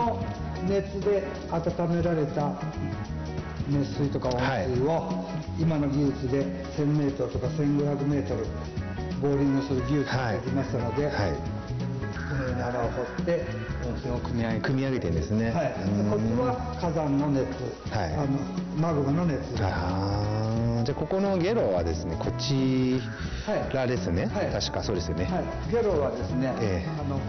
の熱で温められた熱水とか温水を、今の技術で 1000m とか 1500m ボーリングする技術ができましたので、はい。このように穴を掘って温泉を組み上げ組み上げてんですねはい、こっちは火山の熱、はいあのマグマの熱ああじゃあここのゲロはですねこちらですね、はい確かそうですよね、はい、ゲロはですね、ええあの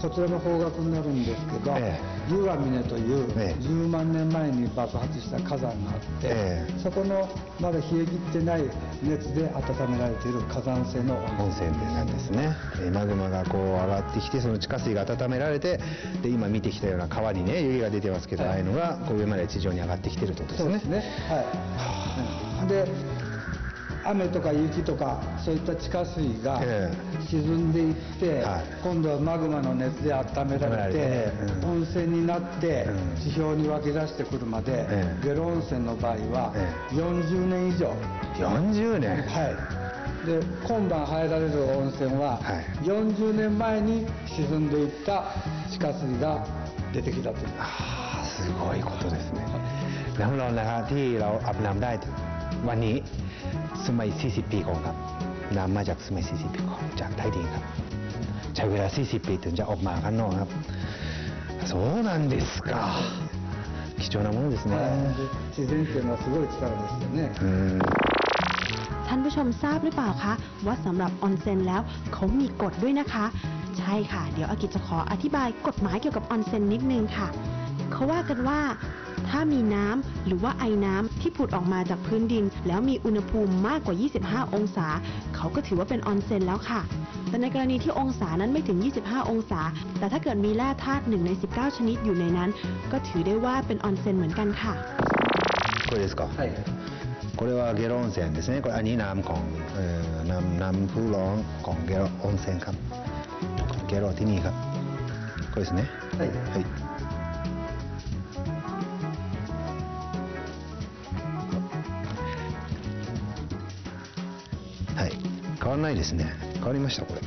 こちらの方角になるんですけど、え湯ヶ峰という10万年前に爆発した火山があって、ええそこのまだ冷え切ってない熱で温められている火山性の温温泉なんですねえーマグマがこう上がってきてその地下水が温められてで今見てきたような川にね湯気が出てますけど、はい。ああいうのがこう上まで地上に上がってきてるってことですね。そうですね。はい。で、雨とか雪とかそういった地下水がえ沈んでいって、はい。今度はマグマの熱で温められて、温泉になってうん。地表に湧き出してくるまで、ええ。ゲロ温泉の場合はえ40年以上。40年？はい。で今晩入られる温泉は、はい40年前に沈んでいった地下水が出てきたという。ああすごいことですねน้ำร้อนนะครับที่เราอาบน้ำได้วันนี้สมัย 40 ปีก่อนครับ น้ำมาจากสมัย 40 ปีก่อนจากใต้ดินครับ ใช้เวลา 40 ปีถึงจะออกมาข้างนอกครับ そうなんですか貴重なものですね、はいで自然っていうのはすごい力ですよね。うん ท่านผู้ชมทราบหรือเปล่าคะ ว่าสำหรับออนเซ็นแล้วเขามีกฎด้วยนะคะ ใช่ค่ะ เดี๋ยวอากิจะขออธิบายกฎหมายเกี่ยวกับออนเซ็นนิดนึงค่ะ เขาว่ากันว่า ถ้ามีน้ำหรือว่าไอน้ำที่ผุดออกมาจากพื้นดิน แล้วมีอุณหภูมิมากกว่า 25 องศา เขาก็ถือว่าเป็นออนเซ็นแล้วค่ะ แต่ในกรณีที่องศานั้นไม่ถึง 25 องศา แต่ถ้าเกิดมีแร่ธาตุ1ใน 19 ชนิดอยู่ในนั้น ก็ถือได้ว่าเป็นออนเซ็นเหมือนกันค่ะ これですか、はい。 これはゲロ温泉ですねこれอันนี้น้ำของเอ่อน้ำน้ำผู้ร้องของเกโร温泉ครับเกโรที่นี่ครับこれですねはいはいはい変わらないですね変わりましたこれ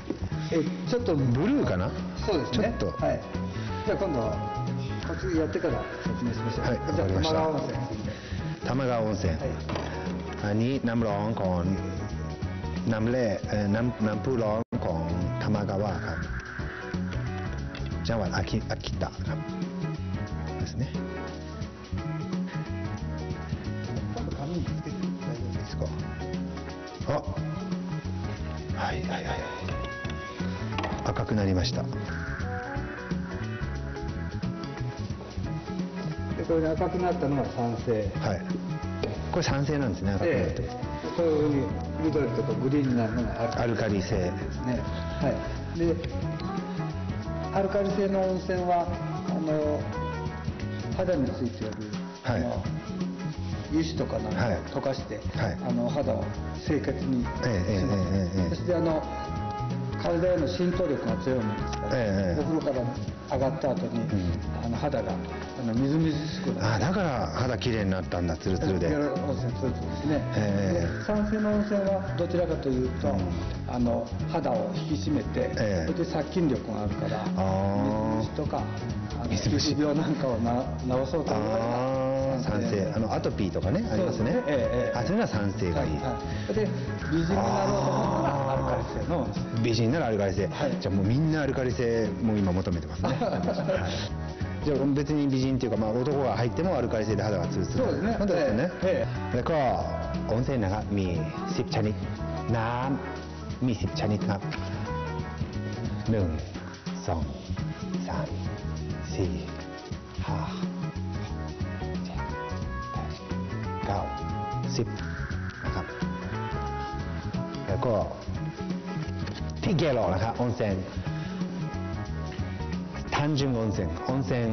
えちょっとブルーかなそうですね。ちょっとはい。じゃあ今度はこっちやってから説明しましょう。はいじゃあわかりました玉川温泉。玉川温泉 はい。 อันนี้น้ำร้อนของน้ำแร่เอ่อน้ำน้ำผู้ร้อนของธรรมากาวะครับ จังหวัดอากิอากิตะครับですね今度紙につけて大丈夫いいですかあはいはいはいはい赤くなりましたでこれで赤くなったのが酸性。はい これ酸性なんですね赤くなって、こういうふうに緑とかグリーンなのがアルカリ性。ですね。はい。でアルカリ性の温泉はあの肌についている、はい、油脂とかの、はい、溶かして、はい、あの肌を清潔にします、えーえーえ。ー、そしてあの体への浸透力が強いものですから、ええお風呂から上がった後に、ん。あの肌があのみずみずしくなあだから肌きれいになったんだツルツルで。ですね、ええ。で酸性の温泉はどちらかというと、うん。あの肌を引き締めて、ええ。それで殺菌力があるから水虫とか水虫。膚病なんかをな治そうと思酸性あのアトピーとかねありますね。そうですね。ええええ。あそれなら酸性がいい、はい。はい、で美人になろうと思ったらアルカリ性の美人ならアルカリ性、はいじゃあもうみんなアルカリ性もう今求めてますね、はいじゃあ別に美人っていうか、まあ、男が入ってもアルカリ性で肌がツルツルそうですね本当ですよね、えแล้วก็温泉นะครับมี 10 ชนิด น้ำมี 10 ชนิดครับหนึ่งสองสามสี่ห้าเจ็ดแป ที่เกลอนะคะออนเซ็นทันจุงออนเซ็นออนเซ็น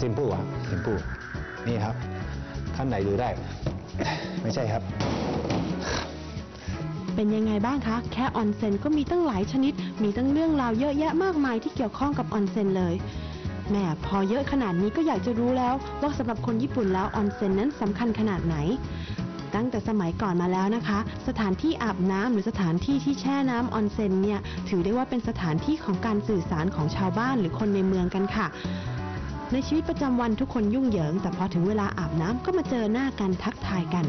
สิมปูอะสิมปูนี่ครับท่านไหนดูได้ ไม่ใช่ครับ เป็นยังไงบ้างคะ แค่ออนเซ็นก็มีตั้งหลายชนิด มีตั้งเรื่องราวเยอะแยะมากมายที่เกี่ยวข้องกับออนเซ็นเลยแม่พอเยอะขนาดนี้ก็อยากจะรู้แล้วว่าสำหรับคนญี่ปุ่นแล้วออนเซ็นนั้นสำคัญขนาดไหน ตั้งแต่สมัยก่อนมาแล้วนะคะ สถานที่อาบน้ำหรือสถานที่ที่แช่น้ำออนเซ็นเนี่ยถือได้ว่าเป็นสถานที่ของการสื่อสารของชาวบ้านหรือคนในเมืองกันค่ะในชีวิตประจำวันทุกคนยุ่งเหยิง แต่พอถึงเวลาอาบน้ำก็มาเจอหน้ากันทักทายกัน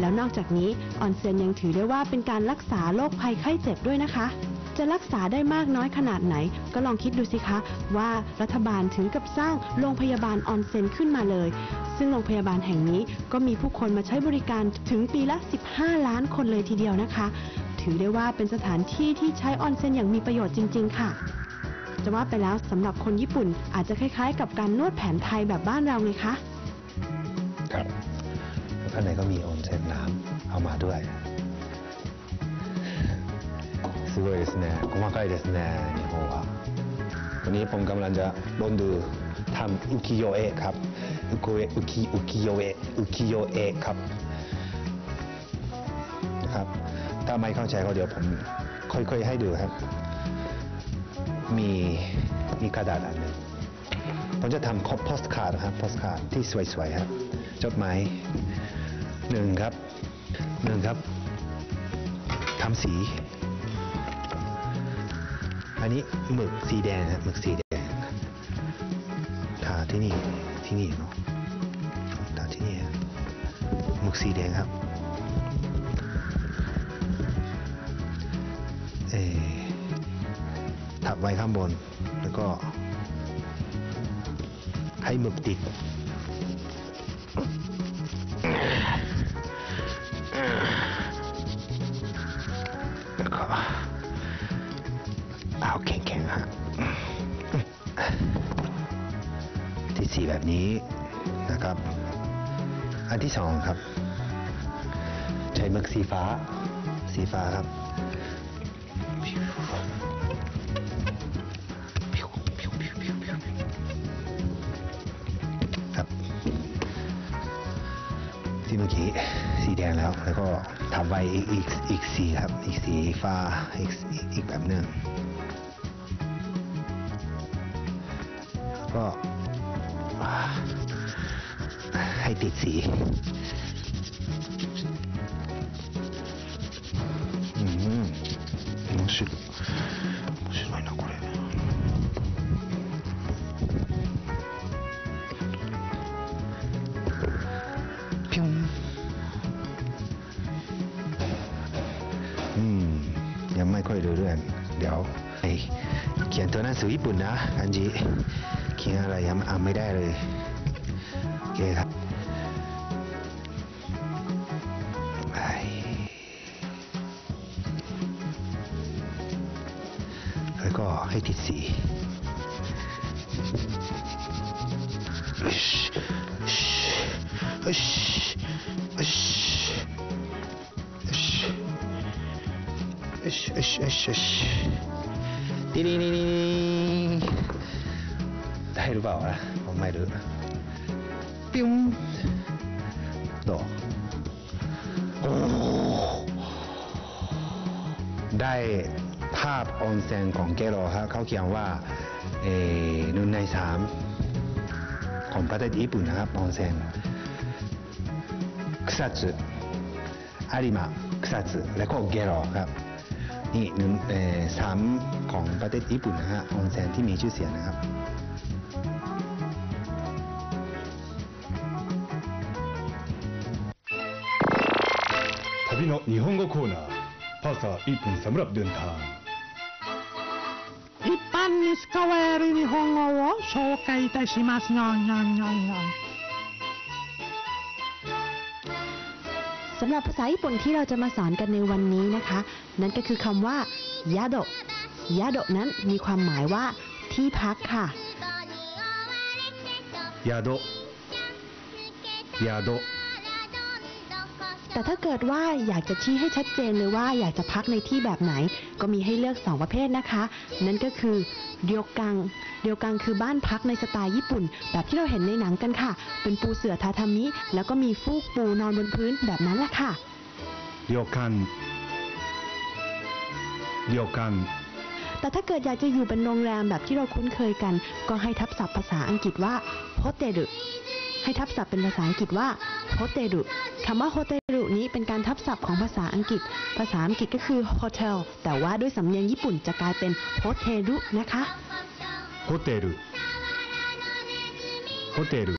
แล้วนอกจากนี้ออนเซ็นยังถือได้ว่าเป็นการรักษาโรคภัยไข้เจ็บด้วยนะคะ จะรักษาได้มากน้อยขนาดไหน ก็ลองคิดดูสิคะ ว่ารัฐบาลถึงกับสร้างโรงพยาบาลออนเซ็นขึ้นมาเลย ซึ่งโรงพยาบาลแห่งนี้ก็มีผู้คนมาใช้บริการถึงปีละ 15 ล้านคนเลยทีเดียวนะคะ ถือได้ว่าเป็นสถานที่ที่ใช้ออนเซ็นอย่างมีประโยชน์จริง ๆ ค่ะจะว่าไปแล้วสำหรับคนญี่ปุ่นอาจจะคล้ายๆ กับการนวดแผนไทยแบบบ้านเราไงคะ ครับข้างในก็มีออนเซ็นน้ำเอามาด้วย すごいですね細かいですね日本はวันนี้ผมกำลังจะลองดูทำอุคิโยเอะครับอุคิโยเอะอุคิอุคิโยเอะอุคิโยเอะครับนะครับ ถ้าไม่เข้าใจก็เดี๋ยวผมค่อยๆให้ดูครับ มีมีกระดาษอันหนึ่ง ผมจะทำคอปโพสการ์ดนะครับโพสการ์ดที่สวยๆครับ จดหมายหนึ่งครับหนึ่งครับทำสี อันนี้หมึกสีแดงครับหมึกสีแดงทาที่นี่ที่นี่เนาะทาที่นี่หมึกสีแดงครับเออทับไว้ข้างบนแล้วก็ให้หมึกติด สีแบบนี้นะครับ อันที่สองครับ ใช้หมึกสีฟ้า สีฟ้าครับครับที่เมื่อกี้สีแดงแล้ว แล้วก็ทำไว้อีกอีกอีกสีครับ อีกสีฟ้าอีกอีกอีกแบบหนึ่งก็ ให้ติ嗯สียังไม่ค่อยรู้เรื่องเเขีนอะไรยังอ่าไม่ได้เลยเกครัแล้วก็ให้ติดสีอชอชออชออชนี่นี่นี่ ได้หรือเปล่านะผมไม่รู้ปิ้มดอได้ภาพออนเซนของเกโรครับเขาเขียนว่าเอนึ่งในสามของประเทศญี่ปุ่นนะครับออนเซนคุซัตอาริมาคุซัตแล้วก็เกโรครับนี่หนึ่งสามของประเทศญี่ปุ่นนะฮะออนเซนที่มีชื่อเสียงนะครับ 旅の日本語コーナーパーサー1分สำหรับเดินทาง 一般に使われる日本語を紹介いたします。にゃんにゃんにゃんにゃん สำหรับภาษาญี่ปุ่นที่เราจะมาสอนกันในวันนี้นะคะ นั่นก็คือคำว่ายาโดะยาโดะนั้นมีความหมายว่าที่พักค่ะ 宿宿 แต่ถ้าเกิดว่าอยากจะชี้ให้ชัดเจนเลยว่าอยากจะพักในที่แบบไหน ก็มีให้เลือก 2 ประเภทนะคะ นั่นก็คือเดียวกัง เดียวกังคือบ้านพักในสไตล์ญี่ปุ่น แบบที่เราเห็นในหนังกันค่ะ เป็นปูเสือทาทามิ แล้วก็มีฟูกปูนอนบนพื้นแบบนั้นแหละค่ะ เดียวกัน เดียวกัน แต่ถ้าเกิดอยากจะอยู่เป็นโรงแรมแบบที่เราคุ้นเคยกัน ก็ให้ทับศัพท์ภาษาอังกฤษว่าโฮเตลุให้ทับศัพท์เป็นภาษาอังกฤษว่าโฮเตลุคำว่าโฮเต นี้เป็นการทับศัพท์ของภาษาอังกฤษ ภาษาอังกฤษก็คือ hotel แต่ว่าด้วยสำเนียงญี่ปุ่นจะกลายเป็นโฮเทลนะคะ ホテル ホテル